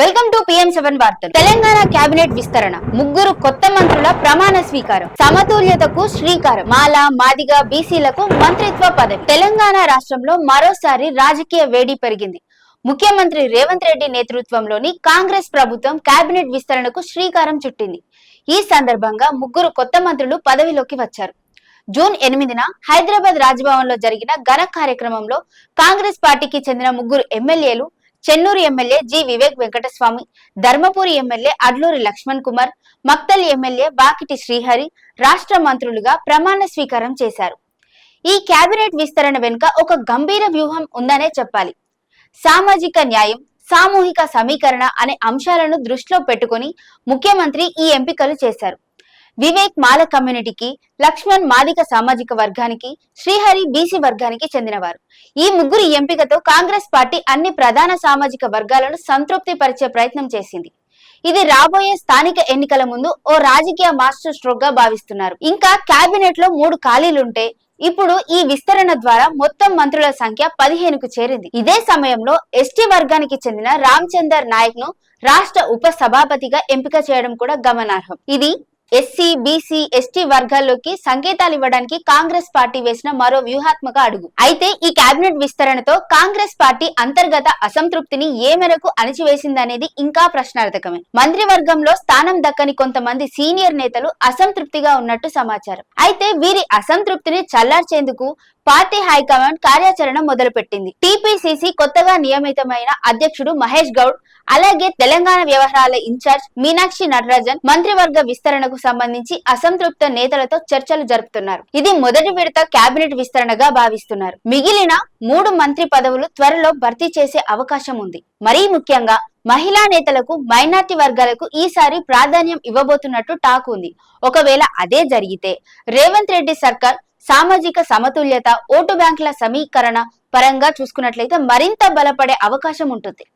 Welcome to PM seven వార్తలు. Telangana cabinet విస్తరణ. ముగ్గురు కొత్త మంత్రుల ప్రమాణ స్వీకారం. సమతుల్యతకు శ్రీకారం. మాల మాదిగ బీసీలకు మంత్రిత్వ పదవి. తెలంగాణ రాష్ట్రంలో మరోసారి రాజకీయ వేడి పెరిగింది. ముఖ్యమంత్రి రేవంత్ రెడ్డి నేతృత్వంలోని కాంగ్రెస్ ప్రభుత్వం కేబినెట్ విస్తరణకు శ్రీకారం చుట్టింది. ఈ సందర్భంగా ముగ్గురు కొత్త మంత్రులు పదవిలోకి వచ్చారు. జూన్ ఎనిమిదిన హైదరాబాద్ రాజ్భవన్లో జరిగిన ఘన కార్యక్రమంలో కాంగ్రెస్ పార్టీకి చెందిన ముగ్గురు ఎమ్మెల్యేలు Chennur MLA G Vivek Venkataswamy Dharmapuri MLA Adluri Laxman Kumar Makthal MLA Bakiti Srihari రాష్ట్ర మంత్రులుగా ప్రమాణ స్వీకారం చేశారు. ఈ కేబినెట్ విస్తరణ వెనుక ఒక గంభీర వ్యూహం ఉందనే చెప్పాలి. సామాజిక న్యాయం సామూహిక సమీకరణ అనే అంశాలను దృష్టిలో పెట్టుకొని ముఖ్యమంత్రి ఈ ఎంపికలు చేశారు. వివేక్ మాల కమ్యూనిటీకి లక్ష్మణ్ మాదిక సామాజిక వర్గానికి శ్రీహరి బీసీ వర్గానికి చెందినవారు. ఈ ముగ్గురు ఎంపికతో కాంగ్రెస్ పార్టీ అన్ని ప్రధాన సామాజిక వర్గాలను సంతృప్తి పరిచే ప్రయత్నం చేసింది. ఇది రాబోయే స్థానిక ఎన్నికల ముందు ఓ రాజకీయ మాస్టర్ స్ట్రోక్గా భావిస్తున్నారు. ఇంకా కేబినెట్లో మూడు ఖాళీలుంటే ఇప్పుడు ఈ విస్తరణ ద్వారా మొత్తం మంత్రుల సంఖ్య పదిహేనుకు చేరింది. ఇదే సమయంలో ఎస్టీ వర్గానికి చెందిన రామచందర్ నాయక్ను రాష్ట్ర ఉప సభాపతిగా ఎంపిక చేయడం కూడా గమనార్హం. ఇది ఎస్సీ బీసీ ఎస్టీ వర్గాల్లోకి సంకేతాలు ఇవ్వడానికి కాంగ్రెస్ పార్టీ వేసిన మరో వ్యూహాత్మక అడుగు. అయితే ఈ కేబినెట్ విస్తరణతో కాంగ్రెస్ పార్టీ అంతర్గత అసంతృప్తిని ఏ మేరకు అణిచివేసిందనేది ఇంకా ప్రశ్నార్థకమే. మంత్రివర్గంలో స్థానం దక్కని కొంతమంది సీనియర్ నేతలు అసంతృప్తిగా ఉన్నట్టు సమాచారం. అయితే వీరి అసంతృప్తిని చల్లార్చేందుకు పార్టీ హైకమాండ్ కార్యాచరణ మొదలుపెట్టింది. టీపీసీసీ కొత్తగా నియమితమైన అధ్యక్షుడు మహేష్ గౌడ్ అలాగే తెలంగాణ వ్యవహారాల ఇన్ఛార్జ్ మీనాక్షి నటరాజన్ మంత్రివర్గ విస్తరణకు విస్తరణకు సంబంధించి అసంతృప్త నేతలతో చర్చలు జరుపుతున్నారు. ఇది మొదటి విడత కేబినెట్ విస్తరణగా భావిస్తున్నారు. మిగిలిన మూడు మంత్రి పదవులు త్వరలో భర్తీ చేసే అవకాశం ఉంది. మరీ ముఖ్యంగా మహిళా నేతలకు మైనార్టీ వర్గాలకు ఈసారి ప్రాధాన్యం ఇవ్వబోతున్నట్టు టాక్ ఉంది. ఒకవేళ అదే జరిగితే రేవంత్ రెడ్డి సర్కార్ సామాజిక సమతుల్యత ఓటు బ్యాంకుల సమీకరణ పరంగా చూసుకున్నట్లయితే మరింత బలపడే అవకాశం ఉంటుంది.